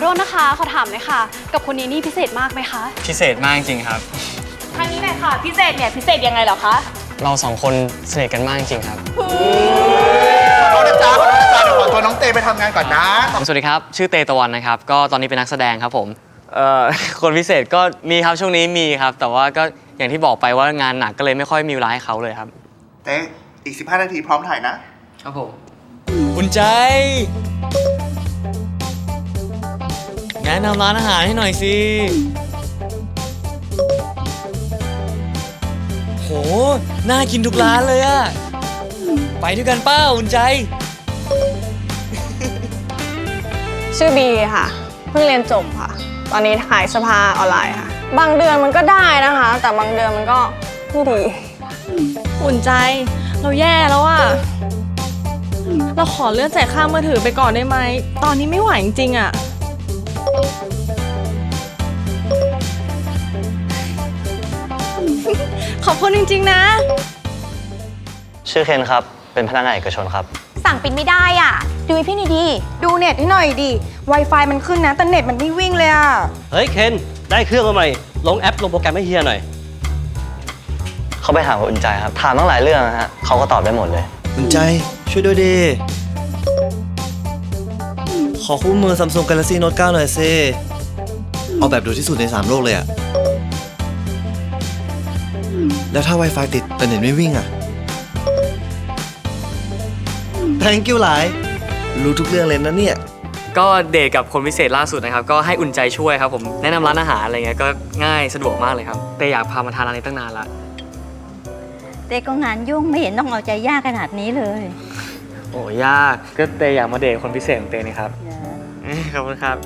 อโทษนะคะ ขอถามเลยค่ะ กับคนนี้นี่พิเศษมากไหมคะ พิเศษมากจริงๆครับ ทางนี้หน่อยค่ะ พิเศษเนี่ยพิเศษยังไงเหรอคะ เราสองคนสนิทกันมากจริงๆครับ ขอโทษนะจ๊ะขอโทษนะจ๊ะเดี๋ยวขอตัวน้องเตไปทำงานก่อนนะ สวัสดีครับ ชื่อเตตะวันนะครับ ก็ตอนนี้เป็นนักแสดงครับผมเอ่อ คนพิเศษก็มีครับช่วงนี้มีครับ แต่ว่าก็อย่างที่บอกไปว่างานหนักก็เลยไม่ค่อยมีเวลาให้เขาเลยครับ เต้อีก 15 นาทีพร้อมถ่ายนะ ครับผม อุ่นใจ งานทำร้านอาหารให้หน่อยสิ โห น่ากินทุกร้านเลยอะไปด้วยกันเป้าอุ่นใจ ชื่อบีค่ะ เพิ่งเรียนจบค่ะ ตอนนี้ขายเสภาออนไลน์ค่ะ บางเดือนมันก็ได้นะคะ แต่บางเดือนมันก็ไม่ดี อุ่นใจ เราแย่แล้วอะเราขอเลื่อนจ่ายค่ามือถือไปก่อนได้ไหม ตอนนี้ไม่ไหวจริงๆอะ ขอบคุณจริงๆนะ ชื่อเคนครับ เป็นพนักงานเอกชนครับ สั่งปิดไม่ได้อะ ดูให้พี่หน่อยดีดูเน็ตให้หน่อยดิ Wi-Fi มันขึ้นนะ แต่เน็ตมันไม่วิ่งเลยอะ เฮ้ย เคน ได้เครื่องมาใหม่ ลงแอป ลงโปรแกรมให้เฮียหน่อย เขาไปถามกับอุ่นใจครับ ถามตั้งหลายเรื่องนะฮะเขาก็ตอบได้หมดเลย อุ่นใจช่วยด้วยดิ ขอคู่มือ Samsung Galaxy Note 9 หน่อยสิเอาแบบดูที่สุดใน 3 โลกเลยอะแล้วถ้า Wi-Fi ติดแต่เน็ตไม่วิ่งอะ thank you หลาย รู้ทุกเรื่องเลยนะเนี่ย ก็เดทกับคนพิเศษล่าสุดนะครับ ก็ให้อุ่นใจช่วยครับผมแนะนำร้านอาหารอะไรเงี้ยก็ง่ายสะดวกมากเลยครับแต่อยากพามาทานร้านนี้ตั้งนานละ เต้ก็งานยุ่งไม่เห็นต้องเอาใจยากขนาดนี้เลย โอ้ยากก็เตอยากมาเดทคนพิเศษของเตนี่ครับขอบคุณครับ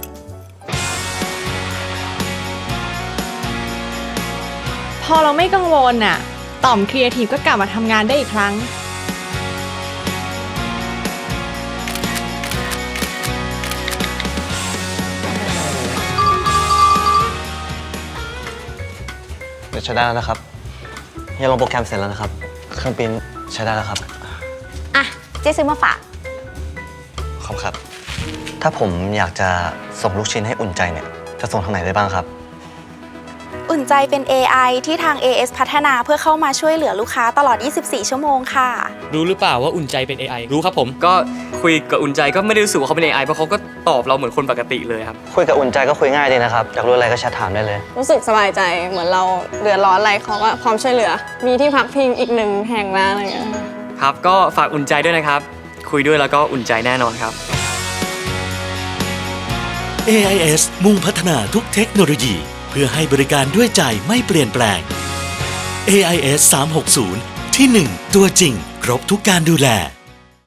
พอเราไม่กังวลน่ะ ต่อมครีเอทีฟก็กลับมาทำงานได้อีกครั้ง เดี๋ยวใช้ได้แล้วนะครับเฮียลงโปรแกรมเสร็จแล้วนะครับ เครื่องปริ้นใช้ได้แล้วครับอะ เจ๊ซื้อมาฝาก ขอบคุณครับ ถ้าผมอยากจะส่งลูกชิ้นให้อุ่นใจเนี่ย จะส่งทางไหนได้บ้างครับ อุ่นใจเป็น AI ที่ทาง AS พัฒนาเพื่อเข้ามาช่วยเหลือลูกค้าตลอด 24 ชั่วโมงค่ะ รู้หรือเปล่าว่าอุ่นใจเป็น AI รู้ครับผม ก็คุยกับอุ่นใจก็ไม่ได้รู้สึกว่าเขาเป็น AI เพราะเขาก็ตอบเราเหมือนคนปกติเลยครับ คุยกับอุ่นใจก็คุยง่ายดีนะครับ อยากรู้อะไรก็แชทถามได้เลย รู้สึกสบายใจเหมือนเราเดือดร้อนอะไรเขาก็พร้อมช่วยเหลือ มีที่พักพิงอีกหนึ่งแห่งนะอะไรเงี้ย ครับ ก็ฝากอุ่นใจด้วยนะครับ คุยด้วยแล้วก็อุ่นใจแน่นอนครับ AIS มุ่งพัฒนาทุกเทคโนโลยี เพื่อให้บริการด้วยใจไม่เปลี่ยนแปลง AIS 360 ที่ 1 ตัวจริง ครบทุกการดูแล